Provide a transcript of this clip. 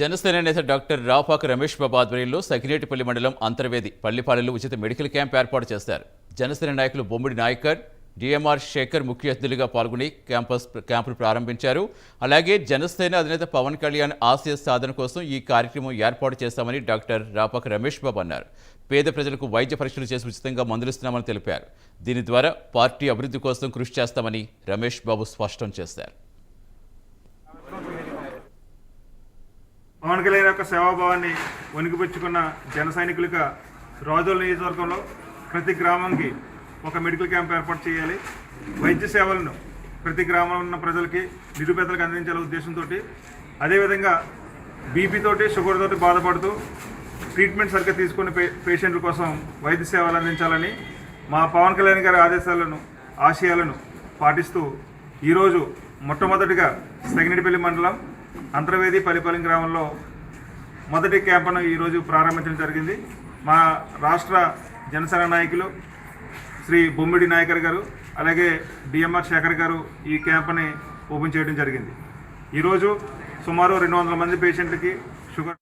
జనసేన నేత డాక్టర్ రాపాక రమేష్ బాబు ఆధ్వర్యంలో సకినేటిపల్లి మండలం అంతర్వేది పల్లిపాలెలో ఉచిత మెడికల్ క్యాంప్ ఏర్పాటు చేశారు. జనసేన నాయకులు బొమ్మిడి నాయకర్ డిఎంఆర్ శేఖర్ ముఖ్య అతిథులుగా పాల్గొని క్యాంపస్ క్యాంపును ప్రారంభించారు. అలాగే జనసేన అధినేత పవన్ కళ్యాణ్ ఆశయ సాధన కోసం ఈ కార్యక్రమం ఏర్పాటు చేస్తామని డాక్టర్ రాపాక రమేష్ బాబు అన్నారు. పేద ప్రజలకు వైద్య పరీక్షలు చేసి ఉచితంగా మందులిస్తున్నామని తెలిపారు. దీని ద్వారా పార్టీ అభివృద్ధి కోసం కృషి చేస్తామని రమేష్ బాబు స్పష్టం చేశారు. పవన్ కళ్యాణ్ యొక్క సేవాభావాన్ని వణికిపుచ్చుకున్న జన సైనికులుగా రాజోల నియోజకవర్గంలో ప్రతి గ్రామంకి ఒక మెడికల్ క్యాంప్ ఏర్పాటు చేయాలి. వైద్య సేవలను ప్రతి గ్రామంలో ఉన్న ప్రజలకి నిరుపేదలకు అందించాలనే ఉద్దేశంతో అదేవిధంగా బీపీతోటి షుగర్ తోటి బాధపడుతూ ట్రీట్మెంట్ సరిగ్గా తీసుకునే పే పేషెంట్ల కోసం వైద్య సేవలు అందించాలని మా పవన్ కళ్యాణ్ గారి ఆదేశాలను ఆశయాలను పాటిస్తూ ఈరోజు మొట్టమొదటిగా సగినడిపల్లి మండలం అంతర్వేది పల్లిపాలెం గ్రామంలో మొదటి క్యాంపును ఈరోజు ప్రారంభించడం జరిగింది. మా రాష్ట్ర జనసేన నాయకులు శ్రీ బొమ్మిడి నాయకర్ గారు అలాగే డిఎంఆర్ శేఖర్ గారు ఈ క్యాంప్ని ఓపెన్ చేయడం జరిగింది. ఈరోజు సుమారు రెండు వందల మంది పేషెంట్లకి షుగర్